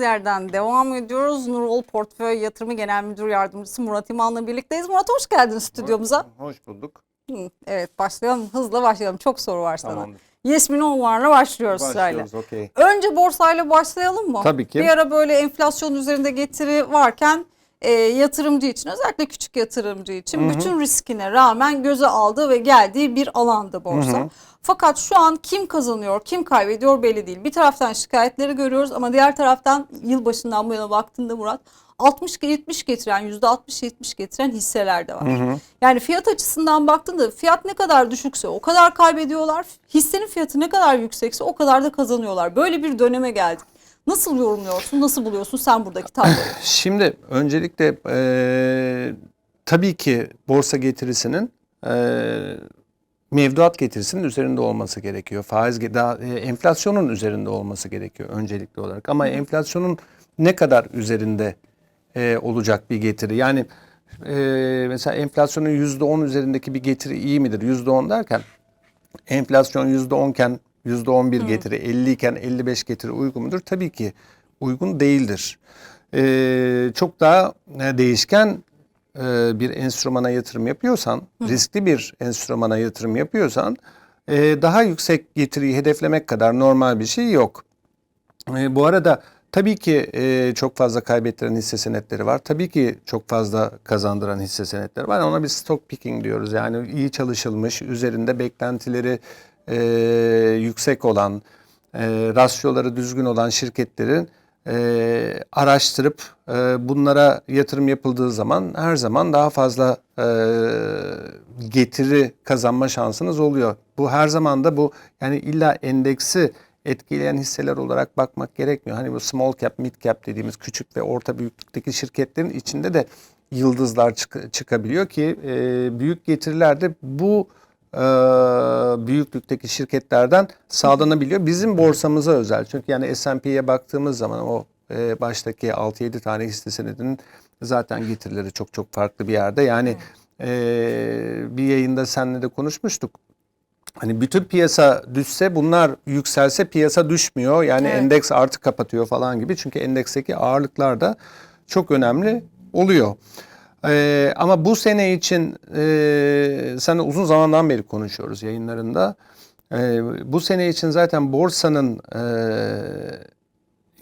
yerden devam ediyoruz. Nurol Portföy Yatırımı Genel Müdür Yardımcısı Murat İman'la birlikteyiz. Murat hoş geldin stüdyomuza. Hoş bulduk. Hı, Evet başlayalım. Hızla başlayalım. Çok soru var sana. Tamamdır. Yes mi no mu'larla başlıyoruz sırayla. Başlıyoruz okey. Önce borsayla başlayalım mı? Tabii ki. Bir ara böyle enflasyon üzerinde getiri varken e, yatırımcı için özellikle küçük yatırımcı için bütün riskine rağmen göze aldığı ve geldiği bir alandı borsa. Hı hı. Fakat şu an kim kazanıyor, kim kaybediyor belli değil. Bir taraftan şikayetleri görüyoruz ama diğer taraftan yılbaşından bu yana baktığında Murat 60-70 getiren, %60-70 getiren hisseler de var. Yani fiyat açısından baktığında fiyat ne kadar düşükse o kadar kaybediyorlar. Hissenin fiyatı ne kadar yüksekse o kadar da kazanıyorlar. Böyle bir döneme geldik. Nasıl yorumluyorsun, nasıl buluyorsun sen buradaki tabloyu? Şimdi öncelikle eee, tabii ki borsa getirisinin eee, mevduat getirisinin üzerinde olması gerekiyor. Faiz daha e, enflasyonun üzerinde olması gerekiyor öncelikli olarak. Ama enflasyonun ne kadar üzerinde e, olacak bir getiri? Yani e, mesela enflasyonun yüzde on üzerindeki bir getiri iyi midir? Yüzde on derken enflasyon yüzde onken yüzde on bir getiri, 50 iken 55 getiri uygun mudur? Tabii ki uygun değildir. Ee, çok daha e, değişken e, bir enstrümana yatırım yapıyorsan, riskli bir enstrümana yatırım yapıyorsan e, daha yüksek getiriyi hedeflemek kadar normal bir şey yok. E, bu arada tabii ki e, çok fazla kaybettiren hisse senetleri var. Tabii ki çok fazla kazandıran hisse senetleri var. Ona biz stock picking diyoruz. Yani iyi çalışılmış, üzerinde beklentileri e, yüksek olan, e, rasyoları düzgün olan şirketlerin e, araştırıp e, bunlara yatırım yapıldığı zaman her zaman daha fazla e, getiri kazanma şansınız oluyor. Bu her zaman da bu yani illa endeksi etkileyen hisseler olarak bakmak gerekmiyor. Hani bu small cap, mid cap dediğimiz küçük ve orta büyüklükteki şirketlerin içinde de yıldızlar çık- çıkabiliyor ki e, büyük getiriler de bu e, büyüklükteki şirketlerden sağlanabiliyor. Bizim borsamıza özel. Çünkü yani S&P'ye baktığımız zaman o e, baştaki 6-7 tane hisse senedinin zaten getirileri çok çok farklı bir yerde. Yani e, bir yayında seninle de konuşmuştuk. Hani bütün piyasa düşse bunlar yükselse piyasa düşmüyor. Yani Evet. endeks artı kapatıyor falan gibi. Çünkü endeksteki ağırlıklar da çok önemli oluyor. Ee, ama bu sene için e, seninle uzun zamandan beri konuşuyoruz yayınlarında. Ee, bu sene için zaten borsanın e,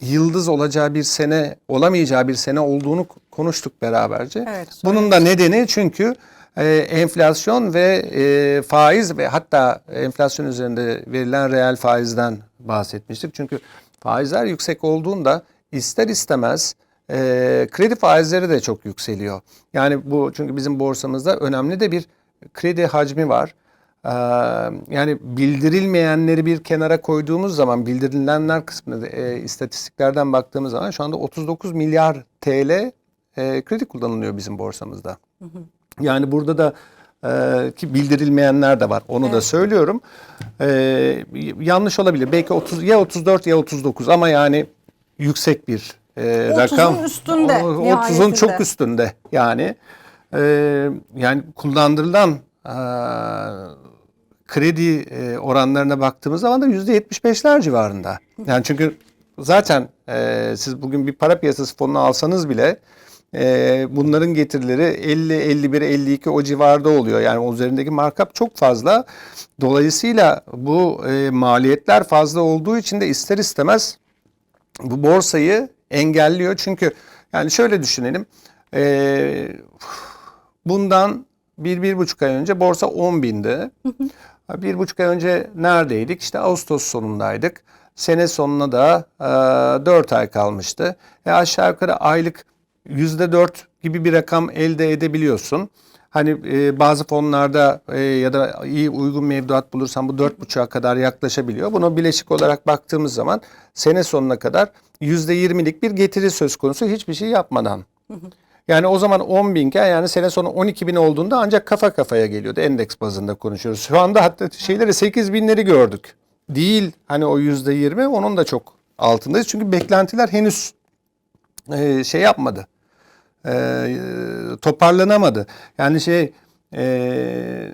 yıldız olacağı bir sene olamayacağı bir sene olduğunu konuştuk beraberce. Evet, Bunun da nedeni çünkü e, enflasyon ve e, faiz ve hatta enflasyon üzerinde verilen reel faizden bahsetmiştik. Çünkü faizler yüksek olduğunda ister istemez e, kredi faizleri de çok yükseliyor. Yani bu çünkü bizim borsamızda önemli de bir kredi hacmi var. Ee, yani bildirilmeyenleri bir kenara koyduğumuz zaman bildirilenler kısmını da, e, istatistiklerden baktığımız zaman şu anda 39 milyar TL e, kredi kullanılıyor bizim borsamızda. Yani burada da e, ki bildirilmeyenler de var. Onu da Evet. söylüyorum. E, yanlış olabilir. Belki 30 ya 34 ya 39 ama yani yüksek bir e, 30'un rakam. üstünde O- 30'un nihayetinde. çok üstünde yani. E, yani kullandırılan e, kredi e, oranlarına baktığımız zaman da %75'ler civarında. Yani çünkü zaten e, siz bugün bir para piyasası fonunu alsanız bile e, bunların getirileri 50, 51, 52 o civarda oluyor. Yani o üzerindeki markup çok fazla. Dolayısıyla bu e, maliyetler fazla olduğu için de ister istemez bu borsayı engelliyor. Çünkü yani şöyle düşünelim. E, bundan bir, bir buçuk ay önce borsa 10 binde. Bir buçuk ay önce neredeydik? İşte Ağustos sonundaydık. Sene sonuna da e, 4 ay kalmıştı. E aşağı yukarı aylık yüzde dört gibi bir rakam elde edebiliyorsun. Hani e, bazı fonlarda e, ya da iyi uygun mevduat bulursan bu dört buçuğa kadar yaklaşabiliyor. Bunu bileşik olarak baktığımız zaman sene sonuna kadar yüzde yirmilik bir getiri söz konusu hiçbir şey yapmadan. Yani o zaman 10 binken yani sene sonu 12 bin olduğunda ancak kafa kafaya geliyordu. Endeks bazında konuşuyoruz. Şu anda hatta şeyleri 8 binleri gördük. Değil hani o yüzde 20 onun da çok altındayız. Çünkü beklentiler henüz e, şey yapmadı. E, toparlanamadı. Yani şey e,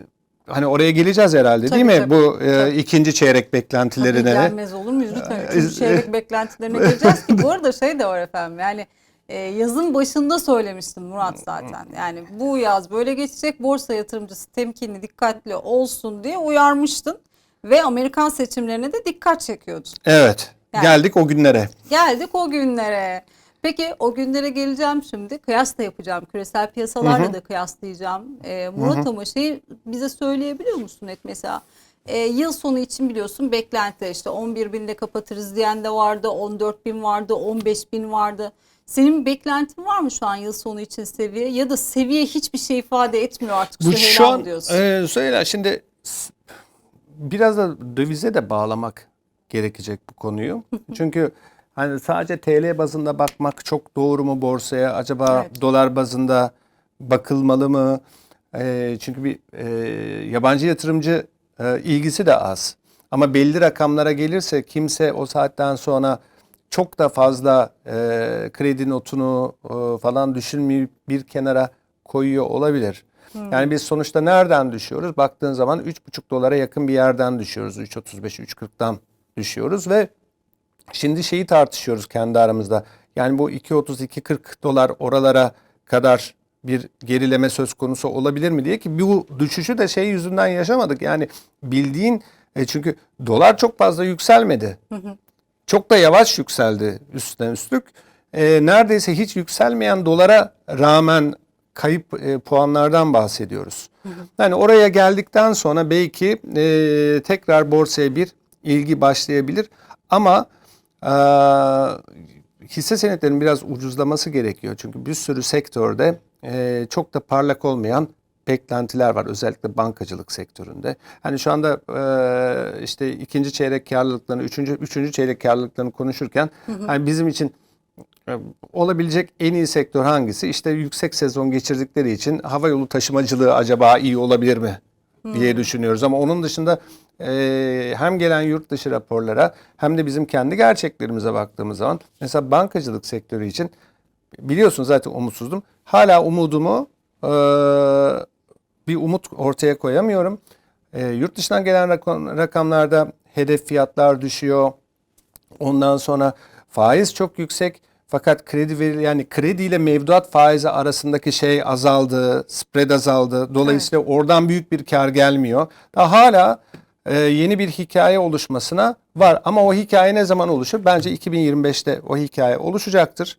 hani oraya geleceğiz herhalde Tabii, değil mi? tabii, Bu e, tabii. ikinci çeyrek Tabii beklentilerine. gelmez olur muyuz lütfen. Ee, Üçüncü çeyrek beklentilerine geleceğiz ki bu arada şey de var efendim yani e, yazın başında söylemiştim Murat zaten. Yani bu yaz böyle geçecek borsa yatırımcısı temkinli dikkatli olsun diye uyarmıştın. Ve Amerikan seçimlerine de dikkat çekiyordun. Evet. Yani- Geldik o günlere. Geldik o günlere. Peki o günlere geleceğim şimdi. Kıyas da yapacağım. Küresel piyasalarla da kıyaslayacağım. Ee, Murat ama şeyi bize söyleyebiliyor musun et mesela? Ee, yıl sonu için biliyorsun beklentiler işte 11 binde kapatırız diyen de vardı. 14 bin vardı. 15 bin vardı. Senin beklentin var mı şu an yıl sonu için seviye? Ya da seviye hiçbir şey ifade etmiyor artık. Bu Süheyla şu an diyorsun? e, söyle şimdi biraz da dövize de bağlamak gerekecek bu konuyu. Çünkü hani sadece TL bazında bakmak çok doğru mu borsaya? Acaba Evet. dolar bazında bakılmalı mı? E, çünkü bir e, yabancı yatırımcı e, ilgisi de az. Ama belli rakamlara gelirse kimse o saatten sonra çok da fazla e, kredi notunu e, falan düşünmeyip bir kenara koyuyor olabilir. Yani biz sonuçta nereden düşüyoruz? Baktığın zaman 3,5 dolara yakın bir yerden düşüyoruz. 3.35, 3.40'dan düşüyoruz ve şimdi şeyi tartışıyoruz kendi aramızda. Yani bu 2.30, 2.40 dolar oralara kadar bir gerileme söz konusu olabilir mi diye ki bu düşüşü de şey yüzünden yaşamadık. Yani bildiğin e, çünkü dolar çok fazla yükselmedi. Çok da yavaş yükseldi üstten üstlük. E, neredeyse hiç yükselmeyen dolara rağmen kayıp e, puanlardan bahsediyoruz. Yani oraya geldikten sonra belki e, tekrar borsaya bir ilgi başlayabilir. Ama hisse senetlerinin biraz ucuzlaması gerekiyor. Çünkü bir sürü sektörde e, çok da parlak olmayan beklentiler var. Özellikle bankacılık sektöründe. Hani şu anda e, işte ikinci çeyrek karlılıklarını, üçüncü, üçüncü çeyrek karlılıklarını konuşurken hani bizim için e, olabilecek en iyi sektör hangisi? İşte yüksek sezon geçirdikleri için hava yolu taşımacılığı acaba iyi olabilir mi diye düşünüyoruz. Ama onun dışında e, hem gelen yurt dışı raporlara hem de bizim kendi gerçeklerimize baktığımız zaman mesela bankacılık sektörü için biliyorsun zaten umutsuzdum. Hala umudumu e, bir umut ortaya koyamıyorum. E, yurt dışından gelen rakam- rakamlarda hedef fiyatlar düşüyor. Ondan sonra faiz çok yüksek fakat kredi veri yani kredi ile mevduat faizi arasındaki şey azaldı, spread azaldı. Dolayısıyla oradan büyük bir kar gelmiyor. Daha hala e, yeni bir hikaye oluşmasına var ama o hikaye ne zaman oluşur? Bence 2025'te o hikaye oluşacaktır.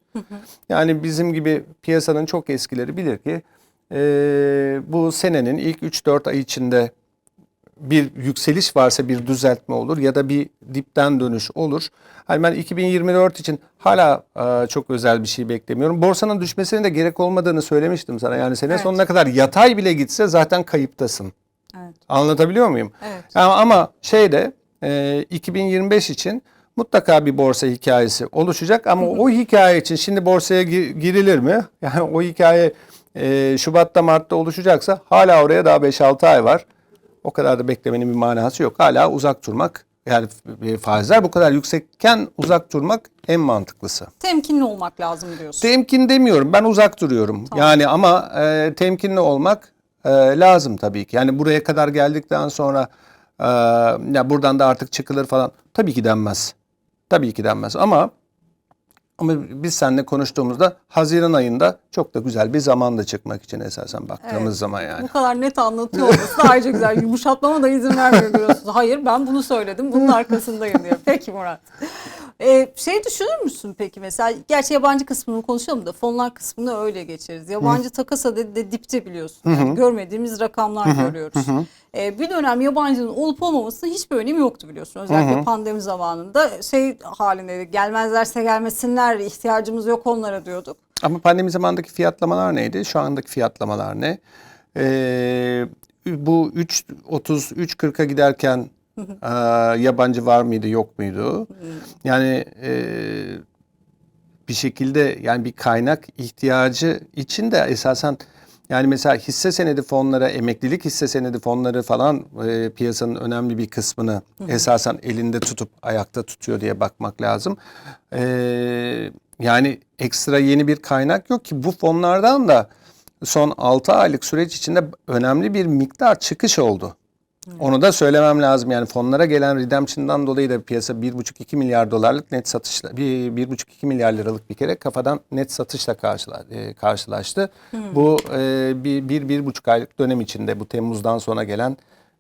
Yani bizim gibi piyasanın çok eskileri bilir ki e, bu senenin ilk 3-4 ay içinde bir yükseliş varsa bir düzeltme olur ya da bir dipten dönüş olur. Hani ben 2024 için hala e, çok özel bir şey beklemiyorum. Borsanın düşmesine de gerek olmadığını söylemiştim sana. Yani sene Evet. sonuna kadar yatay bile gitse zaten kayıptasın. Evet. Anlatabiliyor muyum? Evet. Yani ama şeyde e, 2025 için mutlaka bir borsa hikayesi oluşacak ama o hikaye için şimdi borsaya gi- girilir mi? Yani o hikaye e, Şubat'ta Mart'ta oluşacaksa hala oraya daha 5-6 ay var. O kadar da beklemenin bir manası yok. Hala uzak durmak yani f- faizler bu kadar yüksekken uzak durmak en mantıklısı. Temkinli olmak lazım diyorsun. Temkin demiyorum. Ben uzak duruyorum. Yani ama e, temkinli olmak e, lazım tabii ki. Yani buraya kadar geldikten sonra e, ya buradan da artık çıkılır falan. Tabii ki denmez. Tabii ki denmez ama ama biz seninle konuştuğumuzda Haziran ayında çok da güzel bir zamanda çıkmak için esasen baktığımız Evet. zaman yani. Bu kadar net anlatıyor olması da ayrıca güzel. Yumuşatmama da izin vermiyor görüyorsunuz. Hayır ben bunu söyledim. Bunun arkasındayım diyor. Peki Murat. Ee, şey düşünür müsün peki mesela? Gerçi yabancı kısmını konuşalım da fonlar kısmını öyle geçeriz. Yabancı takasa de, de dipte biliyorsun. Yani görmediğimiz rakamlar görüyoruz. Ee, bir dönem yabancının olup olmamasının hiçbir önemi yoktu biliyorsun. Özellikle pandemi zamanında şey halindeydi. Gelmezlerse gelmesinler ihtiyacımız yok onlara diyorduk. Ama pandemi zamanındaki fiyatlamalar neydi? Şu andaki fiyatlamalar ne? Ee, bu 3.30 3.40'a giderken e, yabancı var mıydı yok muydu? Yani e, bir şekilde yani bir kaynak ihtiyacı için de esasen yani mesela hisse senedi fonları, emeklilik hisse senedi fonları falan e, piyasanın önemli bir kısmını esasen elinde tutup ayakta tutuyor diye bakmak lazım. E, yani ekstra yeni bir kaynak yok ki bu fonlardan da son 6 aylık süreç içinde önemli bir miktar çıkış oldu. Onu da söylemem lazım. Yani fonlara gelen redemption'dan dolayı da piyasa 1,5-2 milyar dolarlık net satışla, bir 1,5-2 milyar liralık bir kere kafadan net satışla karşıla, e, karşılaştı. Bu e, bir, bir, bir buçuk aylık dönem içinde, bu Temmuz'dan sonra gelen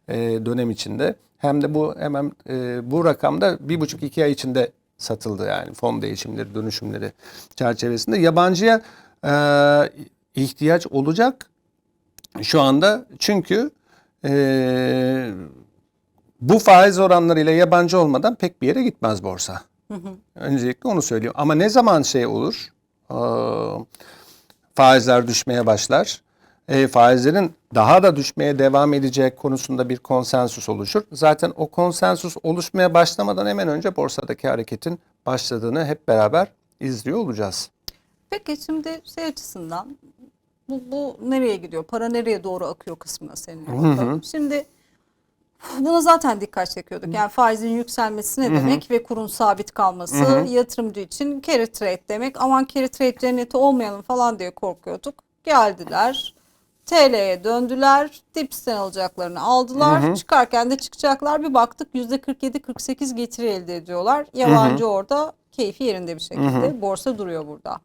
e, dönem içinde hem de bu hemen e, bu rakamda bir buçuk iki ay içinde satıldı yani fon değişimleri, dönüşümleri çerçevesinde. Yabancıya e, ihtiyaç olacak şu anda çünkü e, bu faiz oranlarıyla yabancı olmadan pek bir yere gitmez borsa. Öncelikle onu söyleyeyim. Ama ne zaman şey olur? Ee, faizler düşmeye başlar. E, faizlerin daha da düşmeye devam edecek konusunda bir konsensus oluşur. Zaten o konsensus oluşmaya başlamadan hemen önce borsadaki hareketin başladığını hep beraber izliyor olacağız. Peki şimdi şey açısından bu, bu nereye gidiyor? Para nereye doğru akıyor kısmına bakalım. Şimdi buna zaten dikkat çekiyorduk. Yani faizin yükselmesi ne demek ve kurun sabit kalması yatırımcı için carry trade demek. Aman carry trade cenneti olmayalım falan diye korkuyorduk. Geldiler. TL'ye döndüler. Dipsten alacaklarını aldılar. Çıkarken de çıkacaklar. Bir baktık %47-48 getiri elde ediyorlar. Yabancı orada keyfi yerinde bir şekilde. Borsa duruyor burada.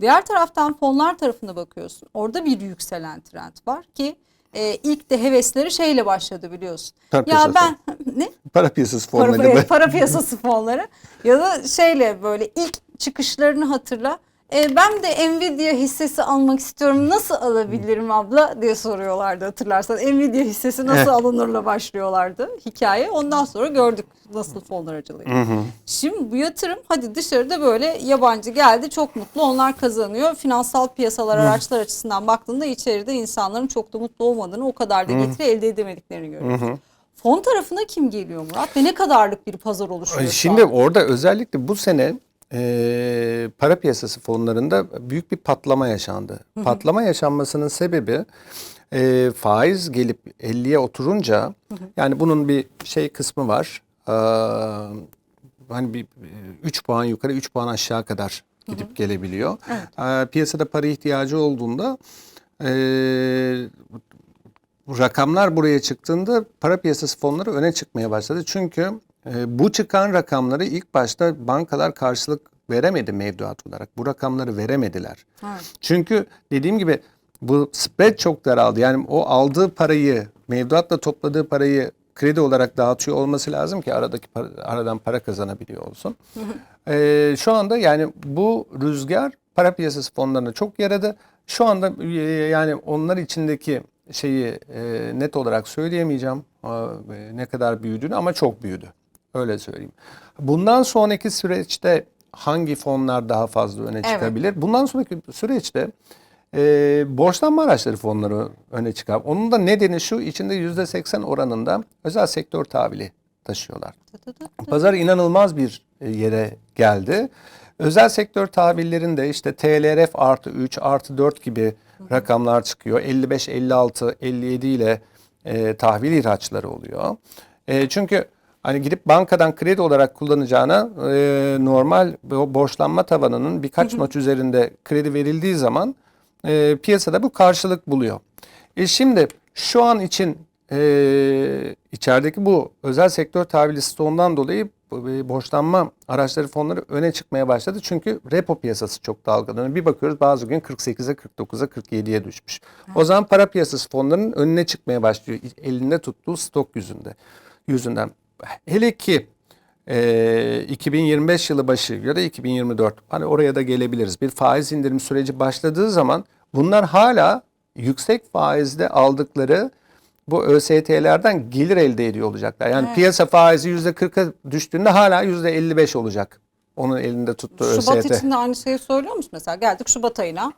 Diğer taraftan fonlar tarafına bakıyorsun. Orada bir yükselen trend var ki e, ilk de hevesleri şeyle başladı biliyorsun. Para ya ben ne? Para piyasası Para, fonları. evet, para piyasası fonları ya da şeyle böyle ilk çıkışlarını hatırla. E, ben de Nvidia hissesi almak istiyorum. Nasıl alabilirim abla diye soruyorlardı hatırlarsan. Nvidia hissesi nasıl alınırla başlıyorlardı hikaye. Ondan sonra gördük nasıl fonlar aracılığıyla. Şimdi bu yatırım hadi dışarıda böyle yabancı geldi çok mutlu onlar kazanıyor. Finansal piyasalar araçlar açısından baktığında içeride insanların çok da mutlu olmadığını o kadar da getiri elde edemediklerini görüyoruz. Fon tarafına kim geliyor Murat ve ne kadarlık bir pazar oluşuyor şu Şimdi orada özellikle bu sene e, para piyasası fonlarında büyük bir patlama yaşandı. Patlama yaşanmasının sebebi e, faiz gelip 50'ye oturunca yani bunun bir şey kısmı var. Ee, hani bir 3 puan yukarı 3 puan aşağı kadar gidip gelebiliyor. Ee, piyasada para ihtiyacı olduğunda e, rakamlar buraya çıktığında para piyasası fonları öne çıkmaya başladı. Çünkü e, bu çıkan rakamları ilk başta bankalar karşılık veremedi mevduat olarak. Bu rakamları veremediler. Evet. Çünkü dediğim gibi bu spread çok daraldı. Yani o aldığı parayı, mevduatla topladığı parayı kredi olarak dağıtıyor olması lazım ki aradaki para- aradan para kazanabiliyor olsun. Ee, şu anda yani bu rüzgar para piyasası fonlarına çok yaradı. Şu anda e, yani onlar içindeki şeyi e, net olarak söyleyemeyeceğim e, ne kadar büyüdüğünü ama çok büyüdü. Öyle söyleyeyim. Bundan sonraki süreçte hangi fonlar daha fazla öne Evet. çıkabilir? Bundan sonraki süreçte e, borçlanma araçları fonları öne çıkar. Onun da nedeni şu içinde %80 oranında özel sektör tahvili taşıyorlar. Pazar inanılmaz bir e, yere geldi. Özel sektör tahvillerinde işte TLRF artı 3 artı 4 gibi rakamlar çıkıyor. 55, 56, 57 ile e, tahvil ihraçları oluyor. E, çünkü hani gidip bankadan kredi olarak kullanacağına e, normal borçlanma tavanının birkaç not üzerinde kredi verildiği zaman e, piyasada bu karşılık buluyor. E şimdi şu an için e, içerideki bu özel sektör tahvili stoğundan dolayı e, borçlanma araçları fonları öne çıkmaya başladı. Çünkü repo piyasası çok dalgalanıyor. Bir bakıyoruz bazı gün 48'e 49'a 47'ye düşmüş. O zaman para piyasası fonlarının önüne çıkmaya başlıyor. Elinde tuttuğu stok yüzünde yüzünden. Hele ki e, 2025 yılı başı ya da 2024 hani oraya da gelebiliriz. Bir faiz indirim süreci başladığı zaman bunlar hala yüksek faizde aldıkları bu ÖST'lerden gelir elde ediyor olacaklar. Yani Evet. piyasa faizi %40'a düştüğünde hala %55 olacak. Onun elinde tuttuğu Şubat ÖST. için de aynı şeyi söylüyor musun mesela? Geldik Şubat ayına.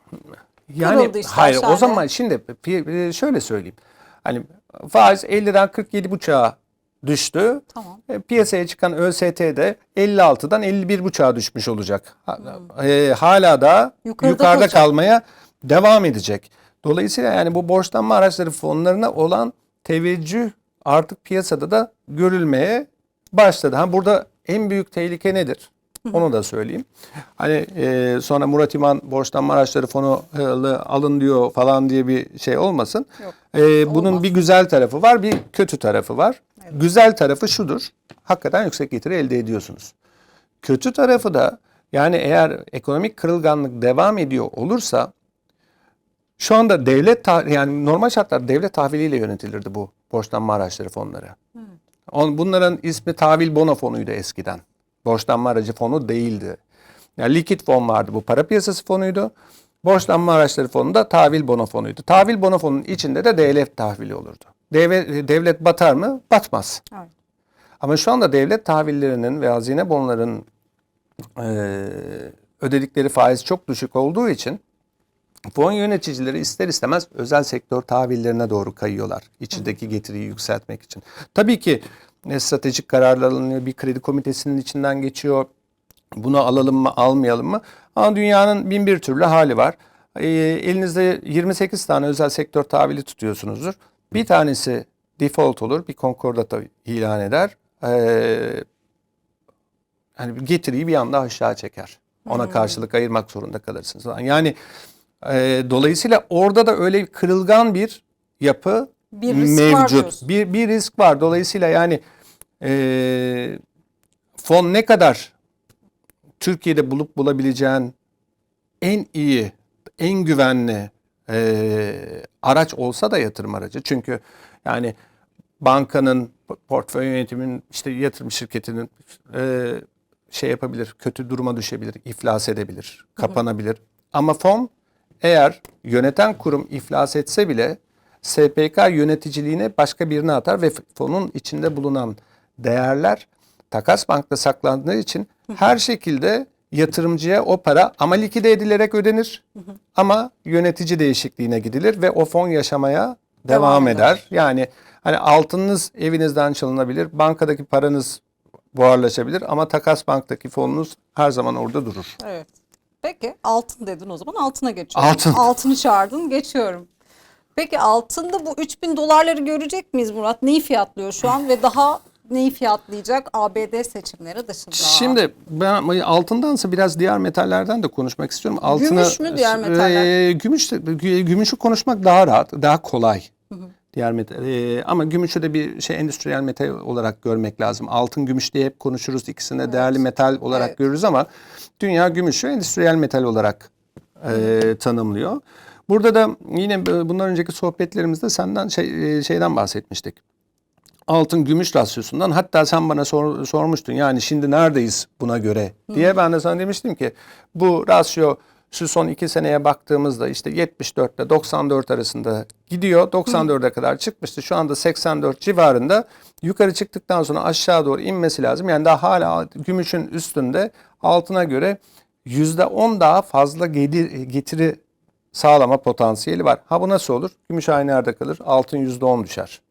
Yani işte hayır o aşağıda. zaman şimdi şöyle söyleyeyim. Hani faiz 50'den 47,5'a düştü. Tamam. E, Piyasaya çıkan ÖST'de 56'dan 51,5'a düşmüş olacak. Ha- e, hala da Hmm. Yukarıda yukarıda kalmaya devam edecek. Dolayısıyla yani bu borçlanma araçları fonlarına olan teveccüh artık piyasada da görülmeye başladı. Ha burada en büyük tehlike nedir? Onu da söyleyeyim. Hani e, sonra Murat İman borçlanma araçları fonu e, alın diyor falan diye bir şey olmasın. Yok, E, bunun olmaz. bir güzel tarafı var, bir kötü tarafı var. Güzel tarafı şudur. Hakikaten yüksek getiri elde ediyorsunuz. Kötü tarafı da yani eğer ekonomik kırılganlık devam ediyor olursa şu anda devlet yani normal şartlarda devlet tahviliyle yönetilirdi bu borçlanma araçları fonları. On- Bunların ismi tahvil bono fonuydu eskiden. Borçlanma aracı fonu değildi. Yani likit fon vardı bu para piyasası fonuydu. Borçlanma araçları fonu da tahvil bono fonuydu. Tahvil bono fonunun içinde de devlet tahvili olurdu. Devlet, devlet batar mı? Batmaz. Evet. Ama şu anda devlet tahvillerinin ve hazine bonların eee, ödedikleri faiz çok düşük olduğu için fon yöneticileri ister istemez özel sektör tahvillerine doğru kayıyorlar. İçindeki getiriyi yükseltmek için. Tabii ki e, stratejik kararlar alınıyor. Bir kredi komitesinin içinden geçiyor. Bunu alalım mı almayalım mı? Ama dünyanın bin bir türlü hali var. E, elinizde 28 tane özel sektör tahvili tutuyorsunuzdur. Bir tanesi default olur, bir konkordata ilan eder. E, hani bir getiriyi bir anda aşağı çeker. Ona karşılık ayırmak zorunda kalırsınız. Yani e, dolayısıyla orada da öyle kırılgan bir yapı Bir risk var mevcut. diyorsun. bir, bir risk var. Dolayısıyla yani e, fon ne kadar Türkiye'de bulup bulabileceğin en iyi, en güvenli e, araç olsa da yatırım aracı. Çünkü yani bankanın, portföy yönetiminin, işte yatırım şirketinin e, şey yapabilir, kötü duruma düşebilir, iflas edebilir, kapanabilir. Ama fon eğer yöneten kurum iflas etse bile SPK yöneticiliğine başka birine atar ve fonun içinde bulunan değerler takas bankta saklandığı için her şekilde yatırımcıya o para ama likide edilerek ödenir ama yönetici değişikliğine gidilir ve o fon yaşamaya devam, Devam eder. eder. Yani hani altınınız evinizden çalınabilir, bankadaki paranız buharlaşabilir ama takas banktaki fonunuz her zaman orada durur. Evet. Peki altın dedin o zaman altına geçiyorum. Altın. Altını çağırdın geçiyorum. Peki altında bu 3000 dolarları görecek miyiz Murat? Neyi fiyatlıyor şu an ve daha neyi fiyatlayacak ABD seçimleri dışında? Şimdi ben altındansa biraz diğer metallerden de konuşmak istiyorum. Altını, Gümüş mü diğer metaller? E, gümüş, gümüşü konuşmak daha rahat, daha kolay. Diğer metal. e, ama gümüşü de bir şey endüstriyel metal olarak görmek lazım. Altın, gümüş diye hep konuşuruz. İkisini de değerli metal olarak Evet. görürüz ama dünya gümüşü endüstriyel metal olarak e, tanımlıyor. Burada da yine b- bundan önceki sohbetlerimizde senden şey, e, şeyden bahsetmiştik altın gümüş rasyosundan hatta sen bana sor- sormuştun yani şimdi neredeyiz buna göre diye ben de sana demiştim ki bu rasyo şu son iki seneye baktığımızda işte 74 ile 94 arasında gidiyor. 94'e kadar çıkmıştı. Şu anda 84 civarında. Yukarı çıktıktan sonra aşağı doğru inmesi lazım. Yani daha hala gümüşün üstünde altına göre %10 daha fazla getiri sağlama potansiyeli var. Ha bu nasıl olur? Gümüş aynı yerde kalır. Altın %10 düşer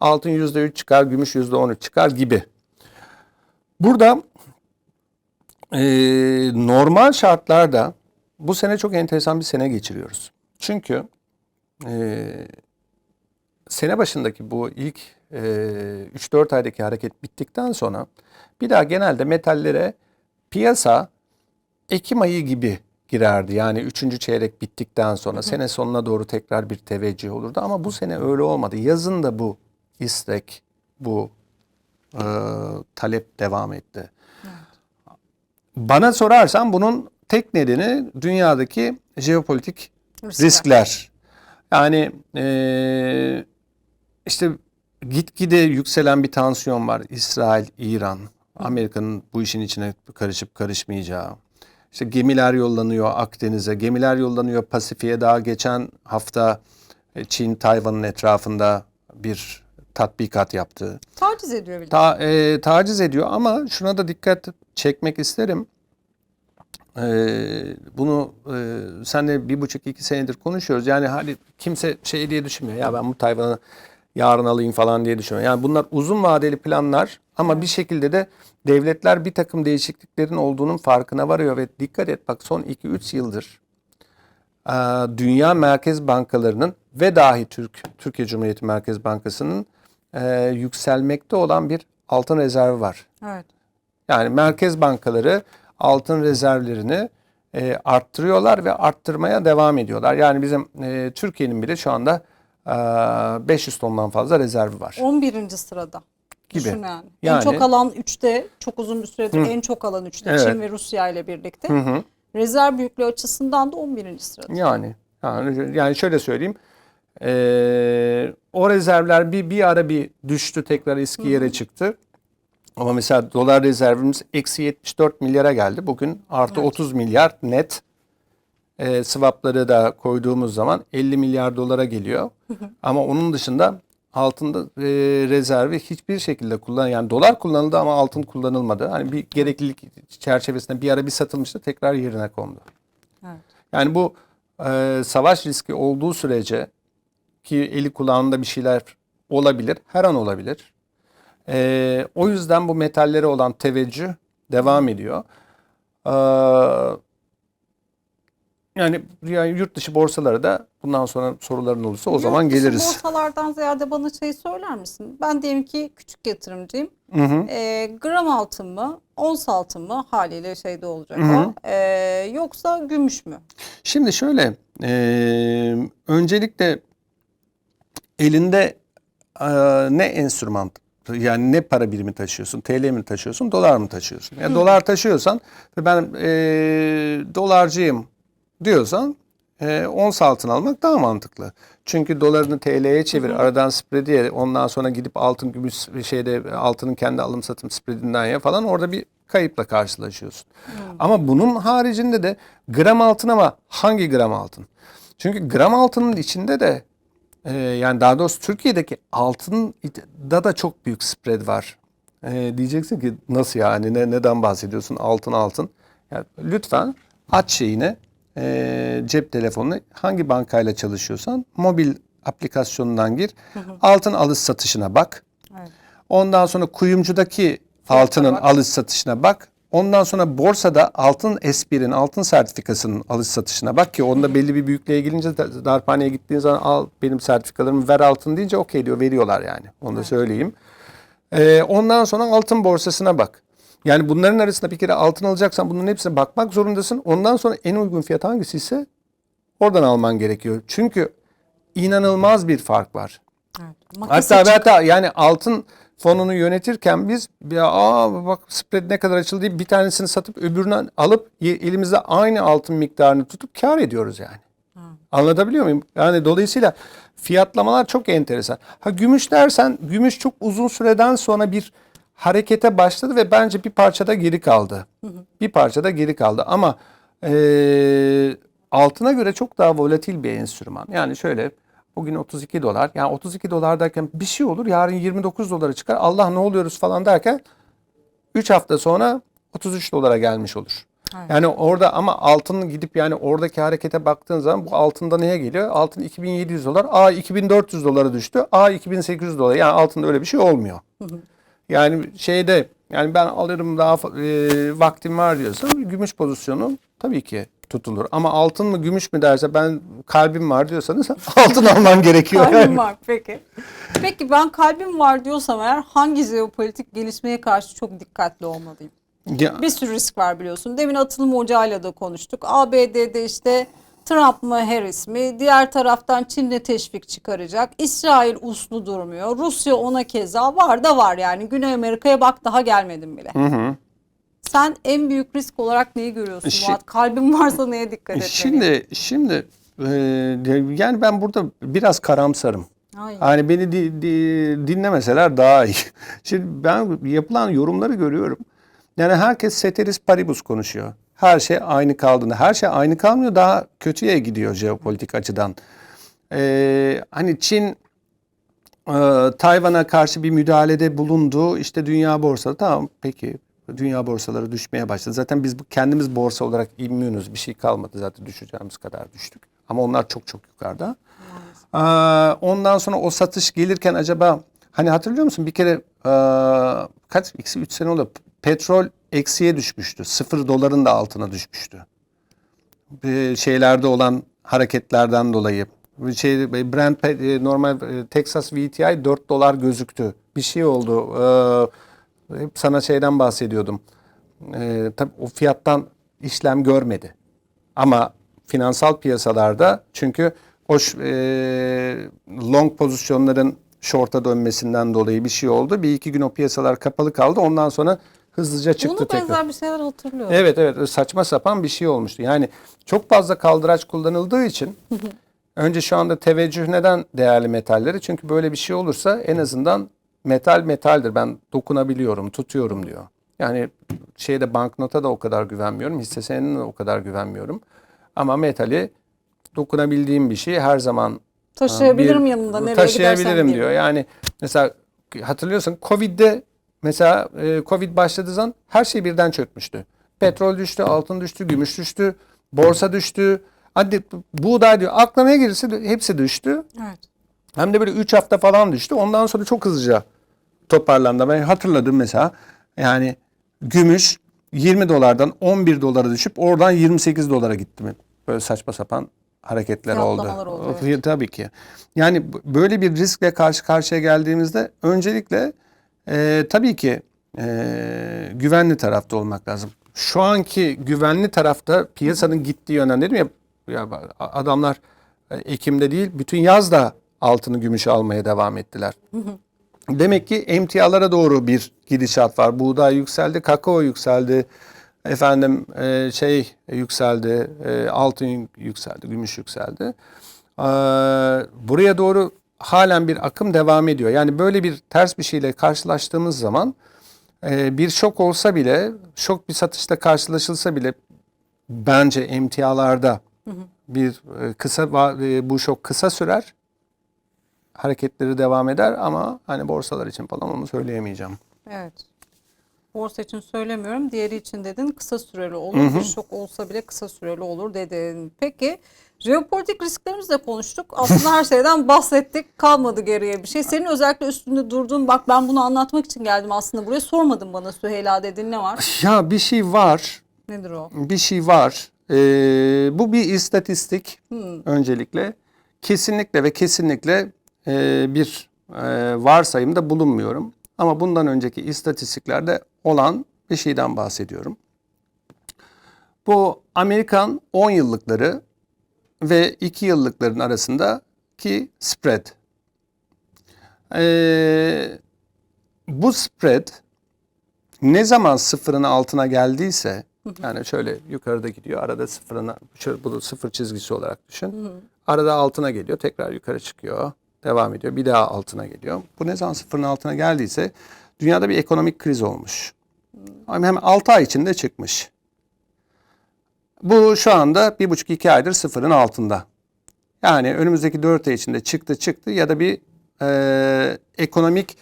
altın %3 çıkar, gümüş %13 çıkar gibi. Burada e, normal şartlarda bu sene çok enteresan bir sene geçiriyoruz. Çünkü e, sene başındaki bu ilk e, 3-4 aydaki hareket bittikten sonra bir daha genelde metallere piyasa Ekim ayı gibi girerdi. Yani üçüncü çeyrek bittikten sonra sene sonuna doğru tekrar bir teveccüh olurdu. Ama bu sene öyle olmadı. Yazın da bu istek, bu e, talep devam etti. Bana sorarsan bunun tek nedeni dünyadaki jeopolitik Riskler. riskler. Yani e, işte gitgide yükselen bir tansiyon var. İsrail, İran, Amerika'nın bu işin içine karışıp karışmayacağı. İşte gemiler yollanıyor Akdeniz'e, gemiler yollanıyor Pasifik'e. Daha geçen hafta e, Çin, Tayvan'ın etrafında bir tatbikat yaptı. Taciz ediyor bile. Ta, e, taciz ediyor ama şuna da dikkat çekmek isterim. E, bunu e, senle bir buçuk iki senedir konuşuyoruz. Yani hani kimse şey diye düşünmüyor. Ya ben bu Tayvan'ı yarın alayım falan diye düşünmüyor. Yani bunlar uzun vadeli planlar ama bir şekilde de devletler bir takım değişikliklerin olduğunun farkına varıyor ve dikkat et bak son 2-3 yıldır dünya merkez bankalarının ve dahi Türk Türkiye Cumhuriyeti Merkez Bankası'nın e, yükselmekte olan bir altın rezervi var. Evet. Yani merkez bankaları altın rezervlerini e, arttırıyorlar ve arttırmaya devam ediyorlar. Yani bizim e, Türkiye'nin bile şu anda e, 500 tondan fazla rezervi var. 11. sırada. Gibi. Düşün yani. Yani- En çok alan 3'te, çok uzun bir süredir en çok alan 3'te Evet. Çin ve Rusya ile birlikte. Rezerv büyüklüğü açısından da 11. sırada. Yani yani, yani şöyle söyleyeyim. Ee, o rezervler bir bir ara bir düştü tekrar eski yere çıktı. Ama mesela dolar rezervimiz eksi 74 milyara geldi. Bugün artı 30 milyar net. Ee, swapları da koyduğumuz zaman 50 milyar dolara geliyor. Ama onun dışında altında e, rezervi hiçbir şekilde kullan yani dolar kullanıldı ama altın kullanılmadı. Hani bir gereklilik çerçevesinde bir ara bir satılmıştı tekrar yerine kondu. Evet. Yani bu e, savaş riski olduğu sürece ki eli kulağında bir şeyler olabilir, her an olabilir. E, o yüzden bu metallere olan teveccüh devam ediyor. E, yani, yani yurt dışı borsaları da bundan sonra soruların olursa o zaman Yurt dışı geliriz. borsalardan ziyade bana şey söyler misin? Ben diyelim ki küçük yatırımcıyım. Hı hı. Ee, gram altın mı, ons altın mı haliyle şeyde olacak Hı hı. o. Ee, yoksa gümüş mü? Şimdi şöyle, e, öncelikle elinde e, ne enstrüman yani ne para birimi taşıyorsun? TL mi taşıyorsun, dolar mı taşıyorsun? Yani dolar taşıyorsan ve ben e, dolarcıyım diyorsan e, ons altın almak daha mantıklı. Çünkü dolarını TL'ye çevir, aradan spreadi ye, ondan sonra gidip altın gümüş şeyde altının kendi alım satım spreadinden ya falan orada bir kayıpla karşılaşıyorsun. Ama bunun haricinde de gram altın ama hangi gram altın? Çünkü gram altının içinde de e, yani daha doğrusu Türkiye'deki altında da çok büyük spread var. E, diyeceksin ki nasıl yani ne, neden bahsediyorsun altın altın? Yani lütfen aç şeyini e, cep telefonunu hangi bankayla çalışıyorsan mobil aplikasyonundan gir. Altın alış satışına bak. Evet. Ondan sonra kuyumcudaki altının bak. alış satışına bak. Ondan sonra borsada altın S1'in altın sertifikasının alış satışına bak ki onda belli bir büyüklüğe gelince da- darphaneye gittiğin zaman al benim sertifikalarımı ver altın deyince okey diyor veriyorlar yani. Onu da söyleyeyim. Ee, ondan sonra altın borsasına bak. Yani bunların arasında bir kere altın alacaksan bunların hepsine bakmak zorundasın. Ondan sonra en uygun fiyat hangisi ise oradan alman gerekiyor. Çünkü inanılmaz bir fark var. Evet. Hatta açık. hatta yani altın fonunu yönetirken biz ya aa bak spread ne kadar açıldı diye bir tanesini satıp öbürünü alıp elimizde aynı altın miktarını tutup kar ediyoruz yani. Anlatabiliyor muyum? Yani dolayısıyla fiyatlamalar çok enteresan. Ha gümüş dersen gümüş çok uzun süreden sonra bir harekete başladı ve bence bir parçada geri kaldı. Bir parçada geri kaldı ama eee, altına göre çok daha volatil bir enstrüman. Yani şöyle bugün 32 dolar yani 32 dolar derken bir şey olur yarın 29 dolara çıkar Allah ne oluyoruz falan derken 3 hafta sonra 33 dolara gelmiş olur. Evet. Yani orada ama altın gidip yani oradaki harekete baktığın zaman bu altında neye geliyor? Altın 2700 dolar. A 2400 dolara düştü. A 2800 dolar. Yani altında öyle bir şey olmuyor. Yani şeyde yani ben alırım daha e, vaktim var diyorsan gümüş pozisyonu tabii ki tutulur. Ama altın mı gümüş mü derse ben kalbim var diyorsanız altın alman gerekiyor. Kalbim yani. var peki. Peki ben kalbim var diyorsam eğer hangi jeopolitik gelişmeye karşı çok dikkatli olmalıyım? Ya- Bir sürü risk var biliyorsun. Demin atılım ocağıyla da konuştuk. ABD'de işte Trump mı Harris mi? Diğer taraftan Çin'le teşvik çıkaracak. İsrail uslu durmuyor. Rusya ona keza var da var yani. Güney Amerika'ya bak daha gelmedim bile. Sen en büyük risk olarak neyi görüyorsun Şi- Murat? Kalbin varsa neye dikkat etmeliyim? Şimdi şimdi e, yani ben burada biraz karamsarım. Ay. Hani beni di- di- dinlemeseler daha iyi. Şimdi ben yapılan yorumları görüyorum. Yani herkes ceteris paribus konuşuyor. Her şey aynı kaldığında. Her şey aynı kalmıyor. Daha kötüye gidiyor jeopolitik açıdan. Ee, hani Çin e, Tayvan'a karşı bir müdahalede bulundu. İşte dünya borsası tamam peki dünya borsaları düşmeye başladı. Zaten biz kendimiz borsa olarak immünüz. Bir şey kalmadı zaten düşeceğimiz kadar düştük. Ama onlar çok çok yukarıda. Aa, ondan sonra o satış gelirken acaba hani hatırlıyor musun bir kere aa, kaç eksi 3 sene oldu petrol eksiye düşmüştü. Sıfır doların da altına düşmüştü. Bir şeylerde olan hareketlerden dolayı. Şey Brent pe- e, normal e, Texas VTI 4 dolar gözüktü. Bir şey oldu. Ee, hep sana şeyden bahsediyordum. e, tabii o fiyattan işlem görmedi. Ama finansal piyasalarda çünkü o e, long pozisyonların short'a dönmesinden dolayı bir şey oldu. Bir iki gün o piyasalar kapalı kaldı. Ondan sonra hızlıca çıktı Bunu tekrar. benzer bir şeyler hatırlıyorum. Evet evet saçma sapan bir şey olmuştu. Yani çok fazla kaldıraç kullanıldığı için önce şu anda teveccüh neden değerli metalleri? Çünkü böyle bir şey olursa en azından metal metaldir. Ben dokunabiliyorum, tutuyorum diyor. Yani şeyde banknota da o kadar güvenmiyorum. Hisse senedine de o kadar güvenmiyorum. Ama metali dokunabildiğim bir şey her zaman Taşıyabilirim bir- yanımda nereye taşıyabilirim gidersem diyor. Yani mesela hatırlıyorsun Covid'de mesela e, Covid başladığı zaman her şey birden çökmüştü. Petrol düştü, altın düştü, gümüş düştü, borsa düştü. Hadi buğday diyor. Aklına ne gelirse hepsi düştü. Evet. Hem de böyle 3 hafta falan düştü. Ondan sonra çok hızlıca toparlandı. Ben hatırladım mesela yani gümüş 20 dolardan 11 dolara düşüp oradan 28 dolara gitti mi? Böyle saçma sapan hareketler oldu. Oldu, evet. Tabii ki. Yani böyle bir riskle karşı karşıya geldiğimizde öncelikle e, tabii ki e, güvenli tarafta olmak lazım. Şu anki güvenli tarafta piyasanın gittiği yönden dedim ya, ya adamlar e, Ekim'de değil bütün yaz da altını gümüşü almaya devam ettiler. Demek ki emtialara doğru bir gidişat var. Buğday yükseldi, kakao yükseldi, efendim e, şey yükseldi, e, altın yükseldi, gümüş yükseldi. Ee, buraya doğru halen bir akım devam ediyor. Yani böyle bir ters bir şeyle karşılaştığımız zaman e, bir şok olsa bile, şok bir satışla karşılaşılsa bile bence emtialarda bir e, kısa e, bu şok kısa sürer hareketleri devam eder ama hani borsalar için falan onu söyleyemeyeceğim. Evet. Borsa için söylemiyorum. Diğeri için dedin kısa süreli olur. Bir şok olsa bile kısa süreli olur dedin. Peki jeopolitik risklerimizi de konuştuk. Aslında her şeyden bahsettik. Kalmadı geriye bir şey. Senin özellikle üstünde durduğun bak ben bunu anlatmak için geldim aslında buraya. Sormadın bana Süheyla dedin ne var? Ya bir şey var, Nedir o? bir şey var. Ee, bu bir istatistik öncelikle. Kesinlikle ve kesinlikle e, bir e, varsayımda bulunmuyorum. Ama bundan önceki istatistiklerde olan bir şeyden bahsediyorum. Bu Amerikan 10 yıllıkları ve 2 yıllıkların arasındaki spread. Ee, bu spread ne zaman sıfırın altına geldiyse yani şöyle yukarıda gidiyor arada sıfırına şöyle bunu sıfır çizgisi olarak düşün. Arada altına geliyor tekrar yukarı çıkıyor devam ediyor bir daha altına geliyor. Bu ne zaman sıfırın altına geldiyse dünyada bir ekonomik kriz olmuş. Hemen 6 ay içinde çıkmış. Bu şu anda bir buçuk iki aydır sıfırın altında. Yani önümüzdeki 4 ay içinde çıktı çıktı ya da bir e, ekonomik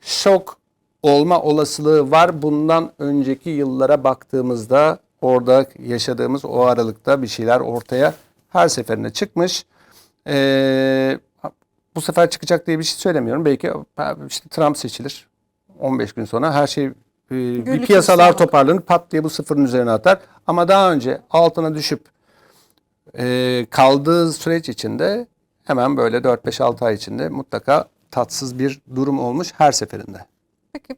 şok olma olasılığı var. Bundan önceki yıllara baktığımızda orada yaşadığımız o aralıkta bir şeyler ortaya her seferinde çıkmış. E, bu sefer çıkacak diye bir şey söylemiyorum. Belki işte Trump seçilir. 15 gün sonra her şey e, bir piyasalar gülistanlık. toparlanır pat diye bu sıfırın üzerine atar. Ama daha önce altına düşüp e, kaldığı süreç içinde hemen böyle 4-5-6 ay içinde mutlaka tatsız bir durum olmuş her seferinde. Peki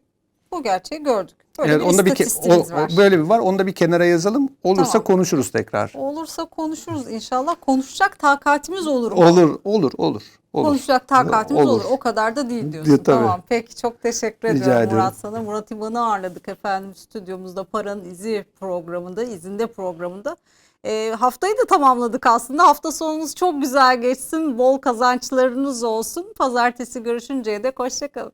bu gerçeği gördük. Böyle Evet, bir onda bir o- var. böyle bir var. Onu da bir kenara yazalım. Olursa Tamam. konuşuruz tekrar. Olursa konuşuruz inşallah. Konuşacak takatimiz olur mu? Olur, olur, olur. olur. Konuşacak takatimiz olur. Olur. O kadar da değil diyorsun. Tabii. Tamam. Peki çok teşekkür Rica ediyorum ederim. Murat sana. Murat İvan'ı ağırladık efendim stüdyomuzda Paranın İzi programında, izinde programında. Ee, haftayı da tamamladık aslında. Hafta sonunuz çok güzel geçsin. Bol kazançlarınız olsun. Pazartesi görüşünceye dek hoşçakalın.